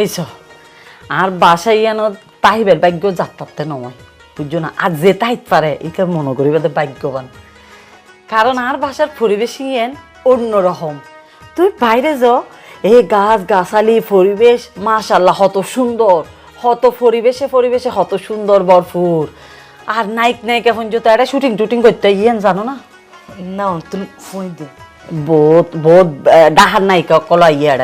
এইস আর বাসায় ইয়ান তাহিবের ভাগ্য যাত্রাতে নয় বুঝছ না? আর যে তাহিত পারে এটা মনে করিবে তো ভাগ্যবান। কারণ আর বাসার পরিবেশ ইয়েন অন্যরকম তুই বাইরে যাও এই গাছ গাছালি পরিবেশ মাশাল্লাহ হত সুন্দর। হত পরিবেশে পরিবেশে হত সুন্দর, ভরপুর। আর নাইক নাইক এখন যদি একটা শুটিং টুটিং করতে ইয়েন জানো না? না, তুমি ফোন দে বহুত বহুত ডাহার নায়িকা কলা ইয়ে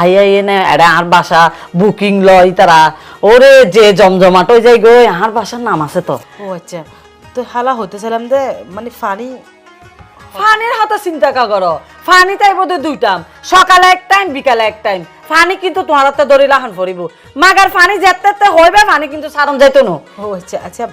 আই আই এনে এরা আর বাসা বুকিং লয় তারা। ওরে যে জমজমাট হয়ে যায় গো আর বাসার নাম আছে তো। ও আচ্ছা। তো হালা হতেছিলাম দে মানে ফানি। ফানির হাতে চিন্তা কা করো। ফানি তাই বোধ দুইটাম। সকালে এক টাইম বিকালে এক টাইম। ফানি কিন্তু তোমার হাতে ধরে লাহান পড়িব। মাগার ফানি যেতে হইবে ফানি কিন্তু সারন যাইতো না। ও আচ্ছা আচ্ছা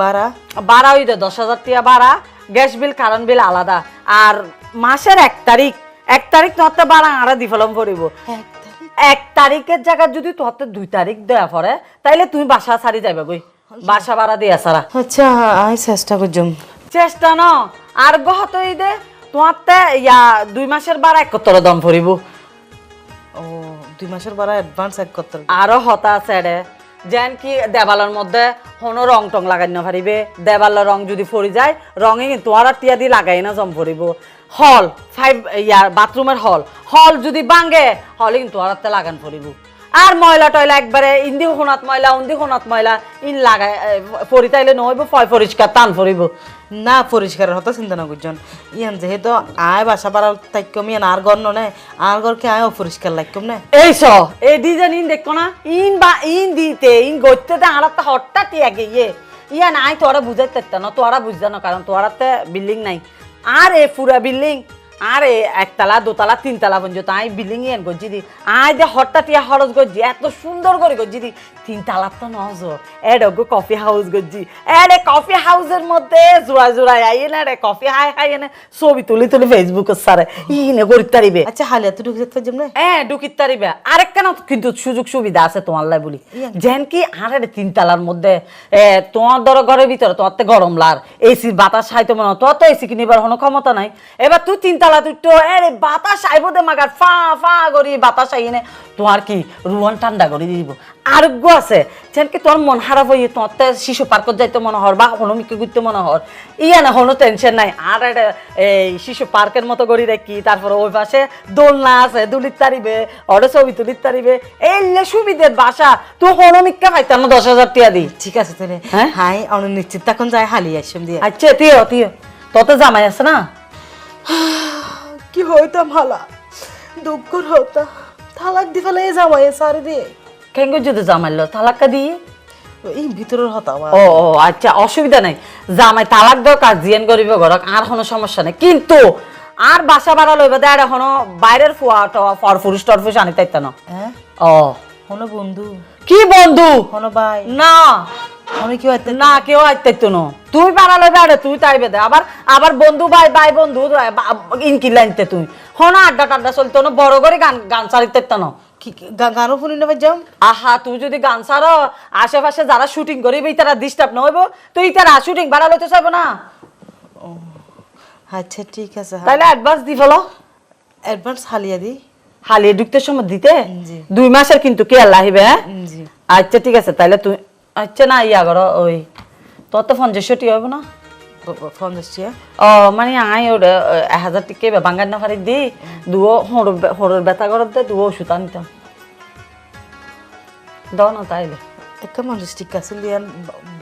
বারা? বাড়া ওই দে দশ হাজার টাকা বাড়া গ্যাস বিল কারণ বিল আলাদা। আর মাসের এক তারিখ। এক তারিখ তোমার বাড়া আড়া দিফলম পড়িব। এক তারিখ? এক তারিখের জায়গা যদি তোমার দুই তারিখ দেয়া পরে তাইলে তুমি বাসা সারি যাবে গই বাসা ভাড়া দিয়া সারা আচ্ছা আমি চেষ্টা করছম চেষ্টা ন। আর গহত এই দে তোমার তে ইয়া দুই মাসের বাড়া একত্তর দম পড়িব। ও দুই মাসের বারা অ্যাডভান্স এক করতে আরও হতা আছে রে যেন কি দেবালের মধ্যে কোনো রং টং লাগাই না পারিবে। দেবালের রং যদি ফরি যায়, রঙে কিন্তু আর টিয়া দিয়ে লাগাই না জম ফরিব হল ফাইভ ইয়ার বাথরুমের হল। হল যদি ভাঙে, হলে কিন্তু আর লাগান পড়িব। আর ময়লা টয়লা একবারে ইন্দি সোনাত ময়লা উন্দি সোনাত ময়লা ইন লাগাই পরি তাইলে নহইব ফয় পরিষ্কার টান পড়িব না পরিষ্কারের হতো চিন্তা না করছন ইয়ান যেহেতু আয় বাসা পাড়ার তাইকম ইয়ান আর ঘর নে আর ঘরকে আয় অপরিষ্কার লাগকম না? এই স এই ডিজাইন ইন দেখো না ইন বা ইন দিতে ইন গইতে তে আর হঠাৎ আগে ইয়ে। ইয়া নাই তোরা বুঝাইতে না তোরা বুঝতে না কারণ তোরাতে বিল্ডিং নাই। আর এ পুরা বিল্ডিং আর একতলা দোতলা তিনতলা পর্যন্ত আই বিল্ডিং ইয়ান গজি দি। আই দে হঠাৎ ইয়া খরচ গজি এত সুন্দর করে গজি দি। তিনতলা তো নজ এড গো কফি হাউস গজি এড কফি হাউসের মধ্যে জোড়া জোড়া আই না রে কফি হাই হাই এনে ছবি তুলি তুলি ফেসবুকে সারে। ইনে করিতে পারিবে আচ্ছা হালিয়া তো ঢুকে যেতে যেমন হ্যাঁ ঢুকিত আরেক কেন কিন্তু সুযোগ সুবিধা আছে তোমার লাই বলি। যেন কি আরে তিন তালার মধ্যে তোমার ধরো ঘরের ভিতরে তোমার তো গরম লার। এসি বাতাস খাইতে মনে তোর তো এসি কিনিবার কোনো ক্ষমতা নাই। এবার তুই তিন তালা তুই তো এরে বাতাস আইব দে মাগার ফা ফা করি বাতাস আইনে তোমার কি রুয়ান ঠান্ডা করে দিব? আরোগ্য আছে। যেন কি তোর মন খারাপ হয়ে তোমার তো শিশু পার্কত যাইতে মনে হর বা হনুমিকে ঘুরতে মনে হর ইয়া না কোনো টেনশন নাই। আর এটা এই শিশু পার্কের মতো করি রাখি তারপরে ওই পাশে দোলনা আছে দুলিত তারিবে অরে ছবি তুলিত তারিবে এই সুবিধের বাসা তুই হনুমিককে পাইতাম না দশ হাজার টিয়া দি ঠিক আছে তাহলে হ্যাঁ? হাই অনেক নিশ্চিত তখন যাই হালি আসম দিয়ে। আচ্ছা তিও তিও তত জামাই আছে না? কি হইতাম হালা দুঃখর হতা তালাক দি ফেলে জামাই সারি দিয়ে। কেঙ্গ যদি জামাইল তালাক্কা দিয়ে? এই ভিতরের হতা ও ও আচ্ছা অসুবিধা নাই। জামাই তালাক দাও কাজ জিয়ান করিব ঘরক আর কোনো সমস্যা নাই। কিন্তু আর বাসা ভাড়া লইবা দেয় এখনও বাইরের ফুয়া ফরফুরিস টরফুস আনি তাইতা না। হ্যাঁ? ও। হনো বন্ধু? কি বন্ধু? হনো ভাই? না। হইতে না কেউ আইতাইতো না। তুই তুই আবার আবার বন্ধু ভাই ভাই বন্ধু ইনকি লাইনতে তুই হন আড্ডা টাড্ডা চলতো না বড় করে গান গান চালিতে না। গানও শুনি নেবে যাম আহা তুই যদি গান ছাড়ো আশেপাশে যারা শুটিং করিবে তারা ডিস্টার্ব না হইব। তুই তারা শুটিং ভাড়া লইতে চাইব না। আচ্ছা ঠিক আছে তাইলে অ্যাডভান্স দি ফেলো। অ্যাডভান্স হালিয়া দি। হালিয়ে ঢুকতে সময় দিতে? দুই মাসের কিন্তু কে আল্লাহ হ্যাঁ? আচ্ছা ঠিক আছে তাইলে তুই আচ্ছা না ইয়া করো ওই তোর তো পঞ্চাশটি হবে না? দিচ্ছি ও মানে আই ওটা এক হাজার টিকে বাঙ্গার না ফারি দি দুও হরর ব্যথা করত দে দুও ওষুধ আনিতাম দাও না তাইলে। একটা মানুষ ঠিক আছে দিয়ান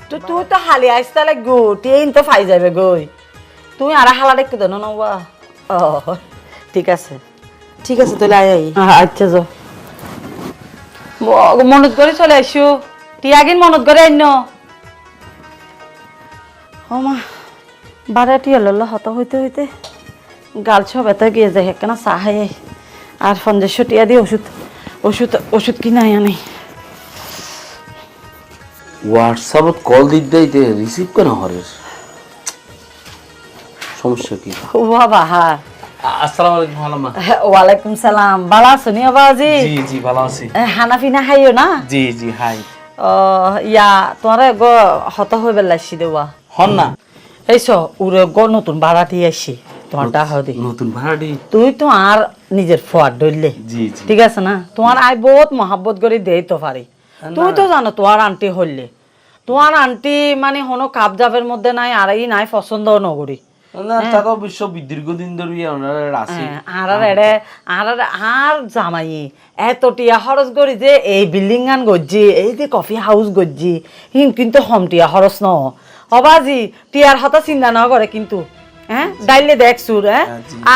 তো তুই তো হালি আইস তাহলে গো টেন তো ফাই যাবে গই। তুই আর হালা দেখতে দেন না বা। ও ঠিক আছে। ঠিক আছে তাহলে আয় আই আচ্ছা যাও মনত করে চলে আসো টিয়াগিন মনত করে আইন। ও মা বারে টিয়া লল্লা হত হইতে হইতে গাল সব এত গিয়ে যায় খাই আই। আর পঞ্চাশশো টিয়া দিয়ে ওষুধ ওষুধ ওষুধ কিনে আনি। হোয়াটসঅ্যাপত কল দিতে দিতে রিসিভ কেন হরের। সমস্যা কি? ও বাবা। হ্যাঁ আসসালামু আলাইকুম ওয়ালাইকুম সালাম। ভালো আছো নি বাবাজি জি জি ভালো আছি। হানা ফিনা খাইও না? জি জি হাই ইয়া তোমার গো হত হয়ে বেলাইছি দেওয়া। হন না। এইস গ নতুন ভাড়াটি আইসি নতুন ভাড়াটি? তুই তো আর নিজের ফোয়ার ঠিক আছে না? তোমার আই বহুত মহাব্বত করে দেই তো পারি। তুই তো জানো তোমার আন্টি হইলে। তোমার আন্টি মানে হনো কাপ জাবের মধ্যে নাই আর এই নাই পছন্দ নগরী আছে হ্যাঁ, আর জামাই এত টিয়া খরচ করি যে এই বিল্ডিং গজ্জি এই যে কফি হাউস গজ্জি হিন কিন্তু হম টিয়া খরচ ন। হবাজি টিয়ার হতা চিন্তা ন করে কিন্তু হ্যাঁ ডাইলে দেখ সুর হ্যাঁ।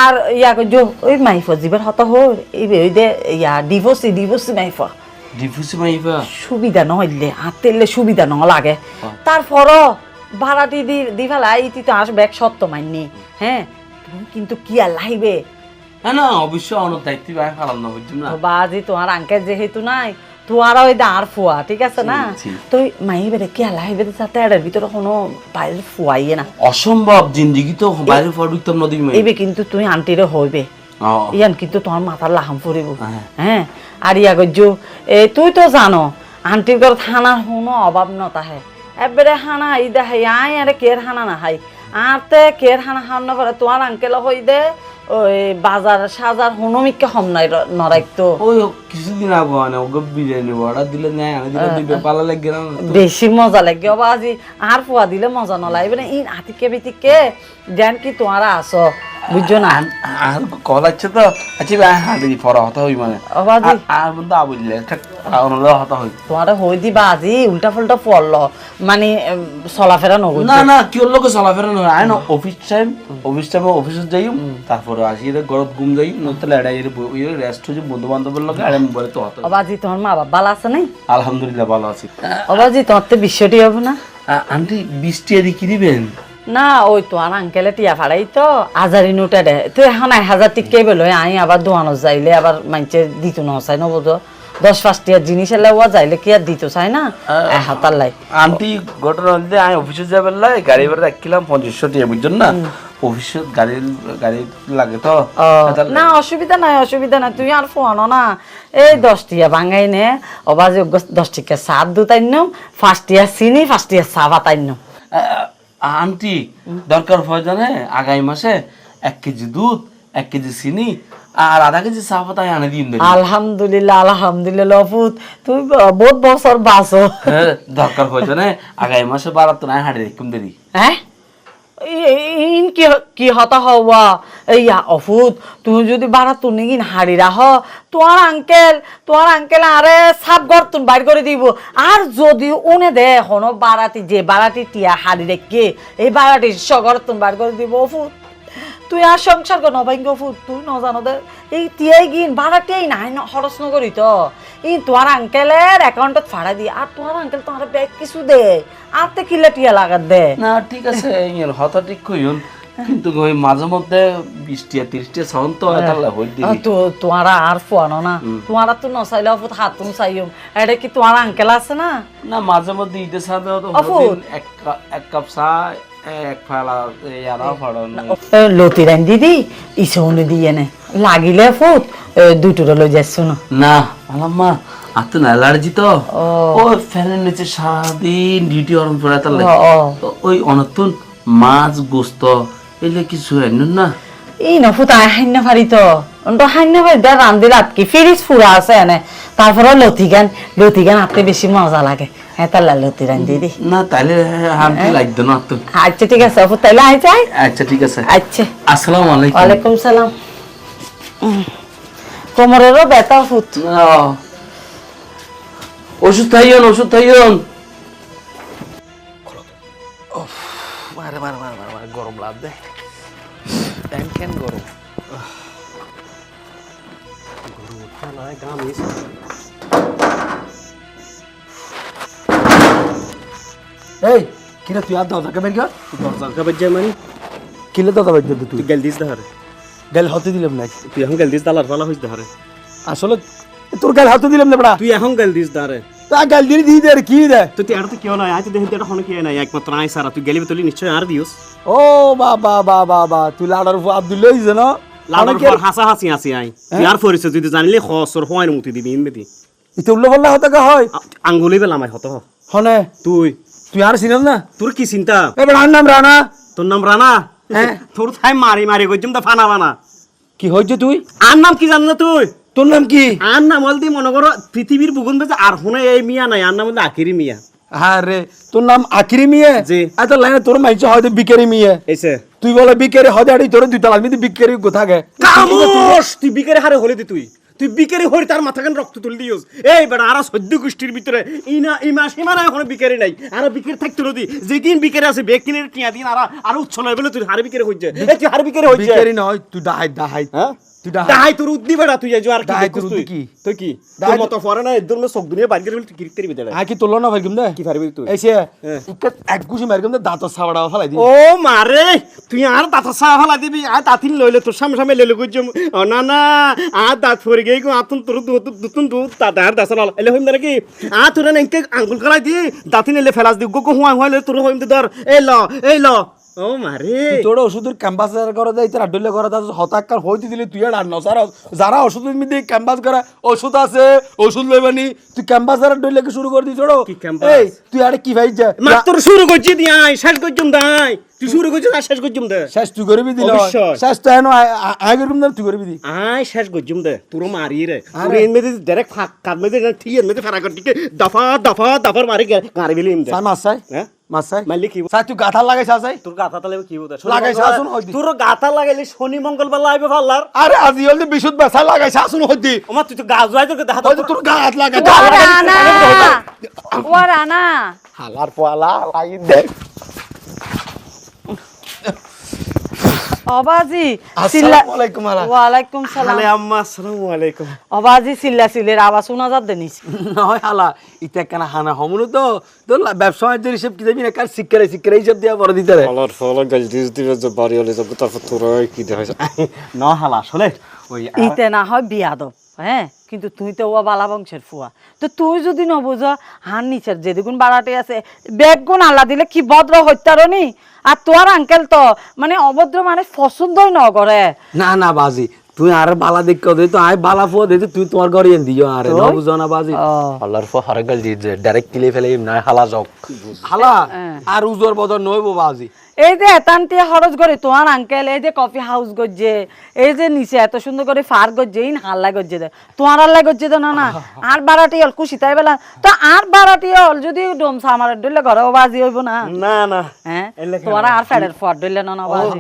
আর ইয়া গজ্জো ওই মাইফ জীবের হতা হর এই ওই দে ইয়া ডিভোর্সি ডিভোর্সি মাইফ। ডিফুসি মাইবা সুবিধা নহইলে হাতেলে সুবিধা ন লাগে তারপরও ভাড়াটি দি দি ফেলাই ইতি তো আসবে এক সত্য মাইনি। হ্যাঁ? কিন্তু কি আর লাইবে? হ্যাঁ না অবশ্য অনেক দায়িত্ব ভাই না বুঝছ না? বাজি তোমার আঙ্কেল যেহেতু নাই তোমার ওই দাঁড় ফুয়া ঠিক আছে না? তুই মাই বেড়ে কি আল্লাহ বেড়ে যাতে এর ভিতরে কোনো বাইরে ফুয়াইয়ে না। অসম্ভব জিন্দিগি তো বাইরে পড়বিতাম নদী মাই এইবে কিন্তু তুই আন্টিরে হইবে। ইয়ান কিন্তু তোমার মাথার লাহাম ফুরিব। হ্যাঁ। হ্যাঁ? আর ইয়া গজ্জু এ তুই তো জানো আন্টির ঘর হানার কোনো অভাব ন তাহে। এবারে হানা এই দেখাই আই আরে কের হানা না হাই আর তে কের হানা হান না পারে তোমার আঙ্কেল হই দে ওই বাজার সাজার হনুমিককে হম নাই নরাইতো ওই কিছুদিন আগে মানে ওকে বিরিয়ানি অর্ডার দিলে নেয় আমি দিলে দিবে পালা লাগে না বেশি মজা লাগে অবা আজি আর ফুয়া দিলে মজা নলাইবে না ইন আতিকে বিতিকে যেন কি তোমারা আসো বুঝছ না? আর কল আছে তো আচ্ছা হাঁটি পড়া হতা হই মানে। আর- বন্ধু আবুলে ঠিক অনলা হতা হই। তোমারে হই দিবা আজি উল্টা ফুল্টা পড়ল। মানে চলাফেরা নগর না না কি লোকে চলাফেরা নয় আয় না অফিস টাইম অফিস টাইমে অফিসে যাই তারপরে আসি এর ঘরত ঘুম যাই নতলে এড়াই এর রেস্ট হচ্ছে বন্ধু বান্ধবের লগে আর বলে তো হতা অবাজি তোমার মা বাবা ভালো আছে নাই? আলহামদুলিল্লাহ ভালো আছি। অবাজি তোমার তো বিশ্বটি হবে না? আন্টি বৃষ্টি এদি কি দিবেন? না ওই তো আর আঙ্কেলে টিয়া ফাড়াই তো হাজারি নোটা দে। তো এখন এক হাজার টিকে বেলো আই আবার দোয়ানো যাইলে আবার মাইনছে দিত ন চাই নবো তো দশ পাঁচ টিয়ার জিনিস এলে ওয়া যাইলে কি আর দিত চাই না? হাতার লাই। আন্টি ঘটনা হচ্ছে আমি অফিসে যাবার লাই গাড়ি ভাড়া রাখছিলাম পঞ্চাশশো টাকা বুঝছেন না? অফিসে গাড়ি গাড়ি লাগে তো না অসুবিধা নাই অসুবিধা নাই তুই আর ফোন না। এই দশ টিয়া বাঙাই নে অবা যে দশ টিকা সাত দুতাই নিম ফার্স্ট টিয়া চিনি ফার্স্ট টিয়া চা বাতাই নিম আ- আন্টি দরকার হয় জানে? আগামী মাসে এক কেজি দুধ এক কেজি চিনি আর আধা কেজি চা পাতা আনে দিন আলহামদুলিল্লাহ আলহামদুলিল্লাহ অপুত তুই বহুত বছর বাঁচো। হ্যাঁ, দরকার হয় জানে? আগামী মাসে বারাত নাই হাঁড়ি দেখুন দেরি। হ্যাঁ? ই- ইন কি কি হতা হওয়া? ইয়া অফুত তুমি যদি বাড়া তুমি কিন হাড়ি রাহ তোমার আঙ্কেল তোমার আঙ্কেল আরে সাপ ঘর তুমি বাইর করে দিব। আর যদি উনে দে হন বাড়াটি যে বাড়াটি টিয়া হাড়ি রেখে এই বাড়াটি সগর তুমি বাইর করে দিব, অফুত। তুই আর সংসার কর নবাইঙ্গ ফুট তুই ন জানো দে। এই তিয়াই গিন ভাড়াটিয়াই নাই ন খরচ নকরি তো। এই তোমার আঙ্কেলের অ্যাকাউন্টত ফাড়া দি আর তোমার আঙ্কেল তোমার ব্যাগ কিছু দে আর তে কিলা টিয়া লাগাত দে। না ঠিক আছে ইয়ার হতা ঠিক কইন কিন্তু ওই মাঝে মধ্যে বৃষ্টি আর তিরিশটা সাউন্ড তো তাহলে হই দিবি তো তোমারা আর ফুয়ানো না। তোমারা তো নসাইলে অফুত হাতুম চাইম এটা কি তোমার আঙ্কেল আছে না? না মাঝে মধ্যে সাথে তো এক এক কাপ চা লতি রান দিদি ইসৌনি দিয়ে নে। লাগিলে ফুট দুটোরে লই যাচ্ছ না না আলাম্মা আর তো না অ্যালার্জি তো। ও। ফ্যানের নিচে সারাদিন ডিউটি অরম পড়ে তাহলে। ও, ও। ওই অনতুন মাছ গোস্ত এলে কিছু হেন না। এই না ফুট তো। দা রান্দিল আটকি। ফিরিজ ফুরা আছে এনে। তারপরে লতি গান লতি গান বেশি মজা লাগে। হ্যাঁ তাহলে লতি রান দিদি না তাহলে হামটি লাগতো না তো। আচ্ছা ঠিক আছে যাই আচ্ছা ঠিক আছে। আচ্ছা। আসসালামু আলাইকুম। ওয়ালাইকুম সালাম। কোমরেরও ব্যথা ফুট ওষুধ খাইয়ন ওষুধ খাইয়ন। মারে মারে মারে মারে মারে গরম লাভ দে। টাইম কেন গরম। এই কিরে তুই আর দরজা কেমন গা দরজার বাজ্যা মানে? কিলে দরজা বাজছে তুই। তুই গেল দিস দাহারে গাল হাতে দিলাম না। তুই এখন গেল দিস দালার ফালা হইস দাহারে আসলে তোর গাল হাতে দিলাম না বড়া। তুই এখন গেল দিস দাহারে তা গাল দিয়ে দিয়ে দে আর কি দে? তো তুই আর তো কেউ নাই আজ দেখি এটা হন কি নাই একমাত্র আই সারা। তুই গেলি তুলি নিশ্চয় আর দিওস ও বাবা বাবা তুই লাড়ার উপর আব্দুল্লাহ হইছে না? লাউডার পর হাসা হাসি হাসি আই তুই আর ফরিস যদি জানিলে খসর হয় মুতি দিবি ইনবেদি ইতে উল্লো হতে হয়? আঙ্গুলি বেলা মাই হত হনে? তুই। তুই আর চিনাস না? তোর কি চিন্তা? এ বড় নাম রানা। তোর নাম রানা? হ্যাঁ। তোর থাই মারি মারি কইছম তা ফানা বানা কি হয়েছে তুই? আর নাম কি জানো তুই? তোর নাম কি? আর নাম বলতে মনে করো পৃথিবীর বুগুন বেজে আর হুনে এই মিয়া নাই আর নাম বলতে আখিরি মিয়া। হ্যাঁ রে তোর নাম আকিরি মিয়ে? জি। এত লাইনে তোর মাইছে হয়তো বিকেরি মিয়ে। এসে তুই বলে বিকেরি হদে আড়ি তোর দুই তালা মিদি বিকেরি কোথাকে কামোস তুই বিকেরে হারে হলে দি তুই। তুই বিকেরি হরি তার মাথা কেন রক্ত তুলে দিওস এই বেটা আর সদ্য গোষ্ঠীর ভিতরে ইনা এই সীমা ইমান এখন বিকেরি নাই। আর বিকেরি থাকতে দি। যেদিন বিকেরি আছে বেগ কিনে টিয়া দিন আর আর উচ্ছল হয়ে বলে তুই হার বিকেরি হইছে। এই তুই হার বিকেরি হইছে। বিকেরি নয় তুই দাহাই দাহাই। হ্যাঁ? তুই ডাহাই দাহাই তোর উদ্দি বেটা তুই যাই আর কি দাহাই তোর উদ্দি কি? তুই কি? তোর দাহাই মতো ফরে না একদম চোখ দুনিয়া বাইরে করে তুই কিরিতের ভিতরে। আয় কি না ভাই দে। কি পারবি তুই? এসে হ্যাঁ। এক গুছি মারি দে দাঁত সাবড়া ফেলাই দি ও মারে তুই আর দাঁত চা ফেলা দিবি আর দাঁতিন লইলে তোর সামনে সামনে লইলে গুজম ও না না আর দাঁত ফরে গিয়ে গো আতুন তোর দুতুন দাঁত এলে হইম নাকি? আ তোর নেকে আঙ্গুল কলাই দি দাঁতিন এলে ফেলাস দি গো গো হুয়া হুয়া তোর হইম ধর এই ল এই ল। ও মারে তোর ওষুধের ক্যাম্পাস করে দেয় তোর আড্ডলে করে তার হতাক্কার হইতে দিলে তুই আর নসার যারা ওষুধের মধ্যে ক্যাম্পাস করা ওষুধ আছে ওষুধ লইবানি তুই ক্যাম্পাস আর আড্ডলে শুরু করে এই তুই আরে কি ভাই যা মাত্র শুরু করছি দি আই শেষ করছুম দাই তুই শুরু করছিস আর শেষ করছুম দে শেষ তুই করবি দিল শেষ তো এনো আয় করবি না তুই করবি দি। আই শেষ করছুম দে তোর মারি রে তোর এন মেদে ডাইরেক্ট ফাক কাট মেদে ঠিক এন মেদে ফেরা কর ঠিক দফা দফা দফার মারি গাড়ি বিলি দে সাই মাছ চাই হ্যাঁ? মাছ চাই কি? সাই তুই গাথা লাগাইছ আছে তোর গাথা তালে কি বোধ লাগাইছে আসুন হইদি। তোর গাথা লাগাইলে শনি মঙ্গলবার লাইবে ফাল্লার আরে আজি হল বিশুদ বেসা লাগাইছ আসুন হইদি ওমা তুই তো গা জুয়াই তোর দেখা হয়তো তোর গা হাত লাগা ওয়ারানা ওয়ারানা হালার পোয়ালা লাই দে। অবাজি আসসালামু আলাইকুম আলা। ওয়ালাইকুম সালাম। আলে আম্মা আসসালামু আলাইকুম। অবাজি সিল্লা সিলের আওয়াজ শোনা যাচ্ছে নয় হালা ইটা কেন হানা হমনু তো? তোর ব্যবসা বাণিজ্যের হিসেব কি দেবি না? কার শিক্ষারে শিক্ষারে হিসেব দিয়া বড় দিতে রে? ফলার ফলা গাছ দিস দিবে যে বাড়ি হলে যাব তারপর তোর কি না হালা আসলে ওই ইতে না হয় বিয়াদব হ্যাঁ? কিন্তু তুই তো ও বালা বংশের ফুয়া। তো তুই যদি ন বুঝ হার নিচের যে দুগুণ বাড়াটে আছে বেগুন আল্লাহ দিলে কি ভদ্র হত্যারনি আর তোর আঙ্কেল তো মানে অভদ্র মানে পছন্দই ন না না বাজি। তুই আর বালা দেখ দে তো আয় বালা ফুয়া দে তুই তোমার ঘরে এন দিও আরে না বুঝো না বাজি আল্লাহর ফো হারগাল দি যে ডাইরেক্ট কিলে ফেলে না হালা জক হালা? আর উজোর বদর নইবো বাজি এই যে এতান্তে খরচ করে তোমার আঙ্কেল এই যে কফি হাউস গজ্জে এই যে নিচে এত সুন্দর করে ফার গজ্জে ইন হাল্লা গজ্জে দে। তোমার আল্লাহ গজ্জে দে না না আর বারাটি হল খুশি তাই বেলা। তো আর বারাটি হল যদি ডোমসা আমার ডলে ঘরে বাজি হইব না। না না। হ্যাঁ? তোমার আর ফেডের ফর ডলে না না বাজি।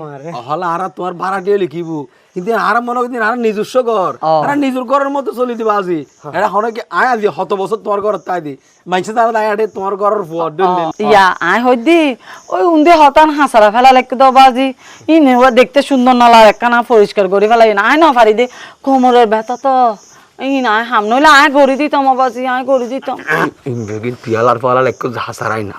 হলা আর তোমার ভাড়াটিয়ে লিখিব কিন্তু আর মনে করি আর নিজস্ব ঘর। আর নিজের ঘরের মতো চলি দিবা আজি। এটা হনে কি আয় আজি হত বছর তোমার ঘর তাই দি। মাইছে তারা দায় আটে তোমার ঘরের ফুয়ার ইয়া আই হই দি। ওই উন্দে হতান হাসারা ফেলা লেখ দাও বাজি ইনে ও দেখতে সুন্দর না লাগে কানা পরিষ্কার করে ফেলাই। না আই না পারি দে কোমরের ব্যথা তো। ই না হাম নইলে আয় গড়ি দিতাম বাজি আয় গড়ি দিতাম ইন্দ্রগিন তুই আলার ফালা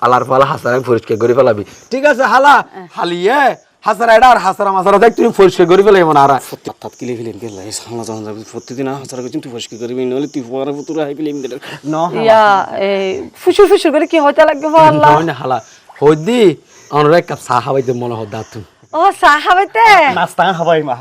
আলার ফালা পরিষ্কার করে ফেলাবি। ঠিক আছে হালা। হালিয়ে। হাসারা এটা আর হাসারা মাসারা দেখ তুমি পরিষ্কার করে ফেলাই মনে আর। তাত কিলে ফিলিম কে লাই সামলা যখন যাবে প্রতিদিন হাজার করে তুই পরিষ্কার করবি নলে তুই পরে পুতুরা হাই না ইয়া এই ফুসুর ফুসুর করে কি হইতে লাগবে আল্লাহ? না হালা। হই দি আমার এক কাপ চা খাওয়াইতে মনে হয় দাঁত। ও চা খাবাইতে? নাস্তা খাবাই মা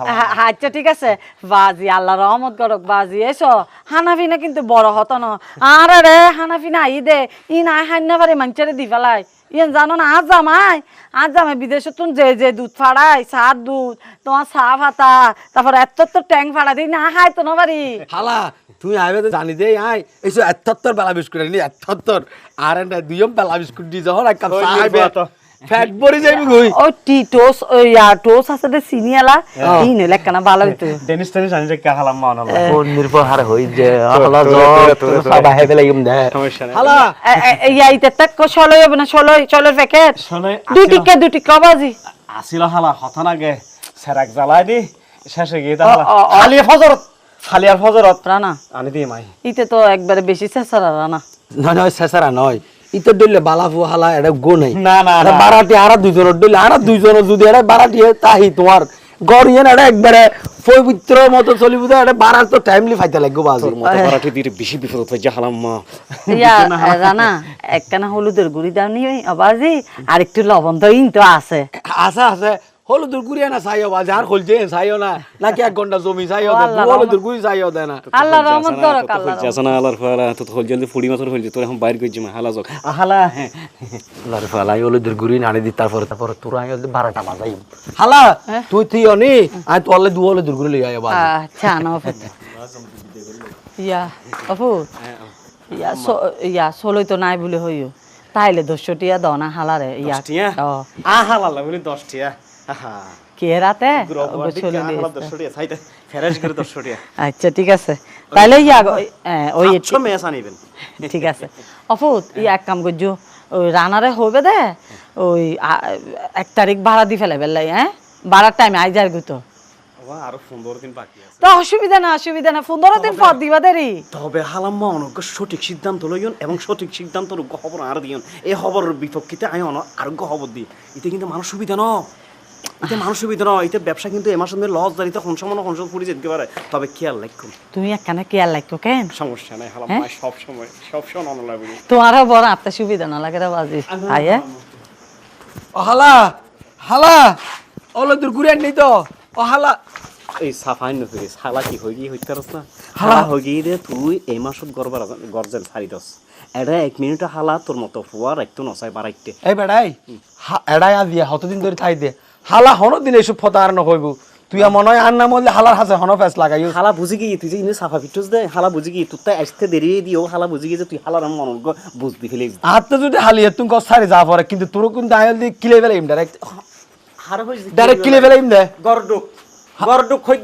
আচ্ছা ঠিক আছে। বাজি আল্লাহ রহমত করক বাজি। এসো হানাফিনা কিন্তু বড় হতো না। আর রে হানাফিনা আই দে। ই না হান্না পারে মাঞ্চারে দি ফেলাই। ইয়েন জানো না আজ জামাই আজ জামাই বিদেশে তুন যে যে দুধ ফাড়াই চার দুধ তোমার চা ফাতা তারপর এত তো ট্যাং ফাড়া দিই না খাই তো না পারি হালা তুই আইবে তো জানি দে আই। এইসব এত্তর বেলা বিস্কুট আনি এত্তর আর দুইম বেলা বিস্কুট দি যখন এক কাপ চা আইবে। ফ্যাট পরে যাইবি কই ও টি টোস ওই ইয়া টোস আছে দে সিনিয়ালা ই নে লেখানা ভালো হইতো। ডেনিস টেনিস আনি যে কা হালাম মা হালা। ফোনের পর হারে হই যে হালা জল সাবা হেবে লাগিম দে। হালা। ইয়া ইতে তাক চলো হবে না চলো চলোর প্যাকেট শোনে দুই টিকা দুই টিকা বাজি আসিল হালা হতা না গে সেরাক জ্বালাই দি শেষে গিয়ে হালা। ও, ও। ফজরত রানা। আনি দি মাই। ইতে তো একবারে বেশি চেষ্টা রানা। না নয় শেষারা নয়। ইতো ডইলে বালা ফুহালা এটা গো নাই। না, না, বারাটি আরা দুইজনের ডইলে আরা দুইজনের যদি এটা বারাটি তাহি তোমার গড় ইয়ে এটা একবারে পবিত্র মতো চলিব এটা বারার তো টাইমলি ফাইতে লাগবে বাজুর মতো বারাটি দিয়ে বেশি বিপদ হতে যা হালাম মা। ইয়া রানা একখানা হলুদের গুড়ি দাও নি আবার যে আর একটু লবণ তো ইন তো আছে। আছে আছে। হলুদের গুড়ি না চাইও বাজে আর হলছে চাইও না। নাকি এক ঘণ্টা জমি চাইও ও দেয়। আল্লাহ, হলুদের গুড়ি চাইও দেয় না। আল্লাহ রহমত করো আল্লাহ যাস না আলার ফালা তো জলদি ফুড়ি মাছের হল তোর এখন বাইর করছি হালা যাক। হালা। হ্যাঁ। আল্লাহর ফালাই হলুদের গুড়ি নাড়ে দি তারপরে তারপরে তোর হলদি বাজাই। হালা তুই তুই অনি দু হলুদের গুড়ি লই আয় বাজে আচ্ছা না ইয়া ইয়া স- ইয়া সলই তো নাই বলে হইও। তাইলে দস্যটিয়া দনা হালারে ইয়া। আ হালা বলি 10 টিয়া আহা। কে রাতে গ্রহবার দিকে চলে হালা 10 টিয়া সাইতে ফেরাস করে 10 টিয়া আচ্ছা ঠিক আছে। তাইলে গো- এ, ওই মেস আনিবেন ঠিক আছে। অফুত এক কাম করছ ওই রানারে হবে দে ওই এক তারিখ ভাড়া দি ফেলে বেলাই হ্যাঁ? বারার টাইমে আই যার গুতো। বাবা আরও 15 দিন বাকি আছে। তো অসুবিধা না অসুবিধা না। পনেরো দিন পর দিবা দেরি। তবে হালাম্মা অনজ্ঞ সঠিক সিদ্ধান্ত লইন এবং সঠিক সিদ্ধান্ত খবর আর দিয়ন। এই খবরের বিপক্ষিতে আমি অন আরোগ্য খবর দিই। এতে কিন্তু মানুষ সুবিধা ন? এতে মানুষ সুবিধা ন এতে ব্যবসা কিন্তু এমার সঙ্গে লস দাঁড়িয়ে হংস পুরি যেতে পারে। তবে খেয়াল রাখুন তুমি একখানে কেয়ার লাগতো কেন? সমস্যা নাই হালাম্মা সব সময় সব সময় অনলা বলি তোমারও বড় আপনার সুবিধা না লাগে রে বাজি। আইয়া ও হালা হালা গুড়ি আনি তো। ও হালা। এই সাফাই নফিরিস হালা কি হয়ে গিয়ে হইতে পারস না? হালা। হয়ে গিয়ে দে তুই এই মাসত গরবার গরজেল ছাড়ি দস। এটা এক মিনিট হালা তোর মতো ফুয়া রাখতো নসাই বাড়াইতে। এই বেড়াই এড়াই আজিয়া হতদিন ধরে থাই দে। হালা হন দিন এইসব ফতা আর নকইব তুই মনে হয় আর না মরলে হালার হাসে হন ফ্যাস লাগাই হালা বুঝি গিয়ে তুই যে ইনে সাফা ফিটুস দে হালা বুঝি গিয়ে তুই তাই আসতে দেরি দিও হালা বুঝি গিয়ে যে তুই হালার মন বুঝদি ফেলে হাতে যদি হালিয়ে তুমি কষ্ট ছাড়ি যা পরে কিন্তু তোর কিন্তু আইল দি কিলে ফেলাইম ডাইরেক্ট হার হইছে ডাইরেক্ট কিলে ফেলাইম দে। গরডুক গরডুক হই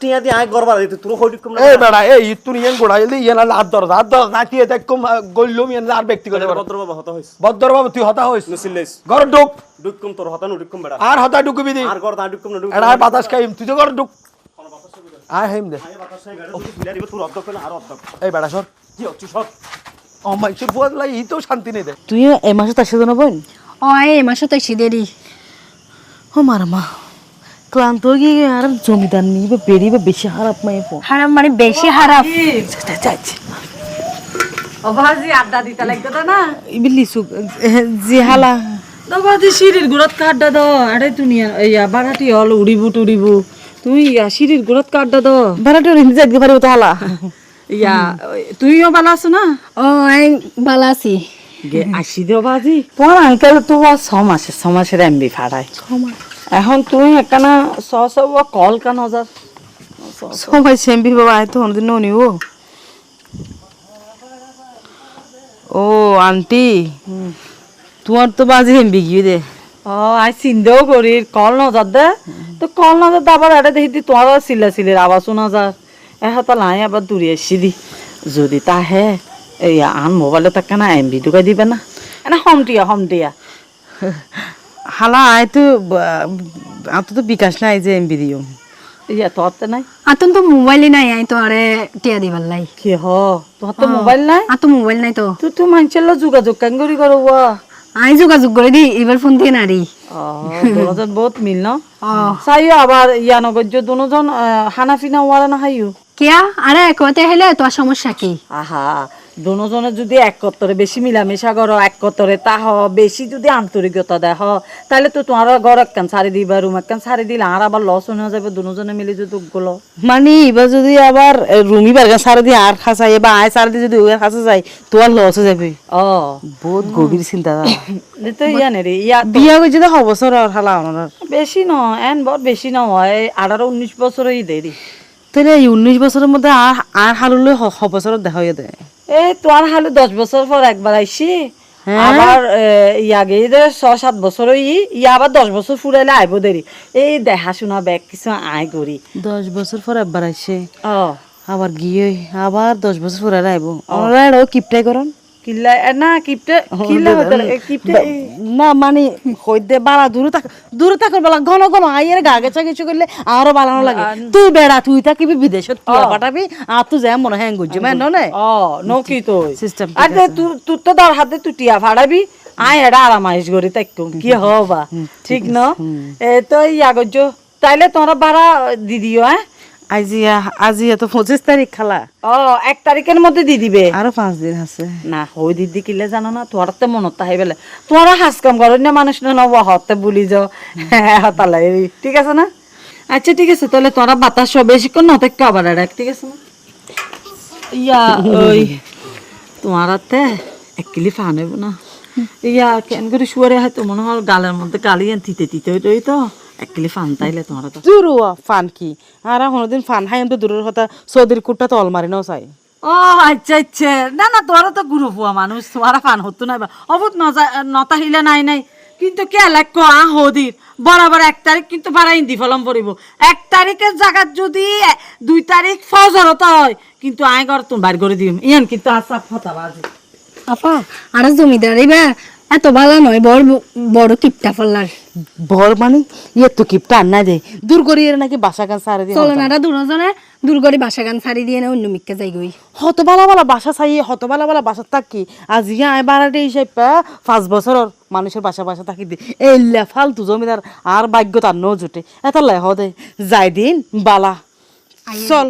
টিয়া দি আয় গরবার দিতে তুই হই ডুকুম এই বেড়া এই তুই ইয়ান গোড়াইল দি ইয়ান হাত ধর হাত ধর নাতি এটা কম গইলুম ইয়ান আর ব্যক্তিগত ব্যাপার। ভদ্র বাবা হতা হইস। বদ্দর বাবু তুই হতা হইস। নসিলেস ঘর ঢুক ডুকুম তোর হতা নু বেড়া। আর হতা ঢুকবি দি। আর গর দা ডুকুম নড়ি এড়া বাতাস খাইম তুই তো ঘর ঢুক আয় হেম দে। আয় বাতাস নাই বেড়া তুই ফিলা তোর অর্ধক না আর এই বেড়া সর। কি হচ্ছে সব ও মাইসুর বুয়াদ লাই ই তো শান্তি নেই দে। তুই এ মাসে তার সাথে বোন? ও এই মাসে তো সিদেরি ও মার মা। ক্লান্ত হয়ে গিয়ে আর জমিদার নিয়ে বেরিয়ে বেশি খারাপ মাই ফো হারাম মানে বেশি হারাপ। ও ভাজি আড্ডা দিতে লাগতো না? ইবিলি সুক জি হালা। সিঁড়ির গুড়ত কাড্ডা দাও আরে তুমি ইয়া বাড়াটি হল উড়িবু টুড়িবু। তুমি ইয়া সিঁড়ির গুড়ত কাড্ডা যাইতে পারিব তো হালা। ইয়া তুইও আছো না? ও আছি। আসি তো ছ মাসে ছ মাসের এমবি ফাড়াই এখন তুমি একখানা ছ ছ কল কান হাজার সবাই সেমবি বাবা আয় তো অন্যদিন নিব ও আন্টি। তোমার তো বাজে হেমবি গিয়ে দে। ও আই চিন্তাও করি কল নজর দে। তো কল নজর আবার এটা দেখি তোমার চিল্লা চিল্লির আওয়াজ শোনা যার এহাতা লাই আবার দূরে এসি দি। যদি তা হে এই আন মোবাইলে তাকে না এমবি ঢুকাই দিবে না। এনে হমটিয়া হমটিয়া হালা আয় তো আত তো বিকাশ নাই যে এমবি দিও। ইয়া তোর তো নাই? আতন তো মোবাইলই নাই আই তো আরে টিয়া লাই কি হ? তোর তো মোবাইল নাই? আর তো মোবাইল নাই তো। তুই তুই মানুষের যোগাযোগ কেন করি করো ওয়া আই যোগাযোগ করে দি এবার ফোন দিয়ে নারী দুজন বহুত মিল ন? চাইও আবার ইয়া নগর্য দুজন খানা পিনা ওয়ারা না খাইও কেয়া? আরে একতে হেলে তোর সমস্যা কি? আহা। দুজনের যদি এক কত্তরে বেশি মিলামিশা করো এক কত্তরে তাহ বেশি যদি আন্তরিকতা দেহ তাহলে তো তোমার ঘর একখান সারি দিবা রুম একখান সারি দিলে আর আবার লস হয়ে যাবে দুজনে মিলে যদি গুলো মানে এবার যদি আবার রুমি বার্গা সারা দিয়ে আর খাসাই বা আয় সারা দিয়ে যদি ওই খাসা যায় তোমার লস হয়ে যাবে। ও। বহুত গভীর চিন্তা তো ইয়া নে ইয়া বিয়া করছে তো ছ বছর আর হালা আমার বেশি ন এন বড় বেশি ন হয় আঠারো উনিশ বছরই দেরি। তাহলে এই উনিশ বছরের মধ্যে আর আর হালুলে ছ বছর দেখা হয়ে দেয় এই তোমার হালে দশ বছর পর একবার আইসি। আবার ইয়াগে ইয়া ছ সাত বছর ই ইয়া আবার দশ বছর ফুরাইলে আইব দেরি। এই দেখা দেখাশোনা ব্যাগ কিছু আয় করি। দশ বছর পর একবার আইসে। আবার গিয়ে আবার দশ বছর ফুরাইলে আইব। এটাও কিপটাই করন। কিল্লা এ, না কিপটে কিল্লা হতে এ, কিপটে এ, না মানে হইতে বালা দূরে থাক দূরে থাকার বেলা ঘন ঘন আইয়ের গা গেছা কিছু করলে আরও বালানো লাগে। তুই বেড়া তুই থাকিবি বিদেশত পাঠাবি আর তুই যাই মনে হ্যাঁ গুজি মানে নে ও নকি তো System ঠিক আরে তুই তুই তো দর হাতে তুই টিয়া ফাড়াবি আয় এটা আরামাইশ করি তাই কি হবা? ঠিক ন? এ তো ইয়া তাইলে তোমরা ভাড়া দি দিও হ্যাঁ আজি আজি এত পঁচিশ তারিখ খালা। ও এক তারিখের মধ্যে দি দিবে। আরও পাঁচ দিন আছে। না হই দিদি কিলে জানো না তোর তো মনত তাই বেলে। তোরা হাস কাম করো না মানুষ না নব হতে বলি যাও। হতালা ঠিক আছে না? আচ্ছা ঠিক আছে তাহলে তোরা বাতাস সব বেশিক্ষণ না থাকতে আবার রাখ ঠিক আছে না? ইয়া ওই তোমার হাতে এক কিলি ফান হইব না। ইয়া কেন করে শুয়ারে হয়তো মনে হয় গালের মধ্যে গালি তিতে তিতে হইতই তো এক কিলি ফান তাইলে তোমার তো। জুরুয়া ফান কি? আর কোনোদিন ফান খাই তো দূরের কথা সৌদির কুটটা তো অলমারি নাও চাই। ও আচ্ছা আচ্ছা। না না তোরা তো গুরু ফুয়া মানুষ তোরা ফান হতো না অবুত নতা হিলে নাই নাই। কিন্তু কে লাগ আ হদির বরাবর এক তারিখ কিন্তু বাড়াই দি ফলম পড়িব। এক তারিখের জায়গাত যদি দুই তারিখ ফজর হতে হয় কিন্তু আয় ঘর তুমি বাইর করে দিম। ইয়ান কিন্তু আশা ফতা বাজে। আপা আর জমিদার এবার এত ভালো নয় বড় বড় কিপটা ফল্লার বর মানে? ইয়ে তো কি টান না দে। দূর করি এর নাকি বাসা গান সারে দিয়ে চলো দুজনে দূরগড়ি বাসা গান ছাড়ি দিয়ে না অন্য মিককে যাই গই। হত বালা বালা বাসা চাই হত বালা বালা বাসা থাকি। আজ ইয়া আয় বাড়াতে হিসেব পাঁচ বছরের মানুষের বাসা বাসা থাকি দি। এই ফালতু জমিদার আর ভাগ্য তার ন জুটে এত লাই হদে যাই দিন বালা। চল।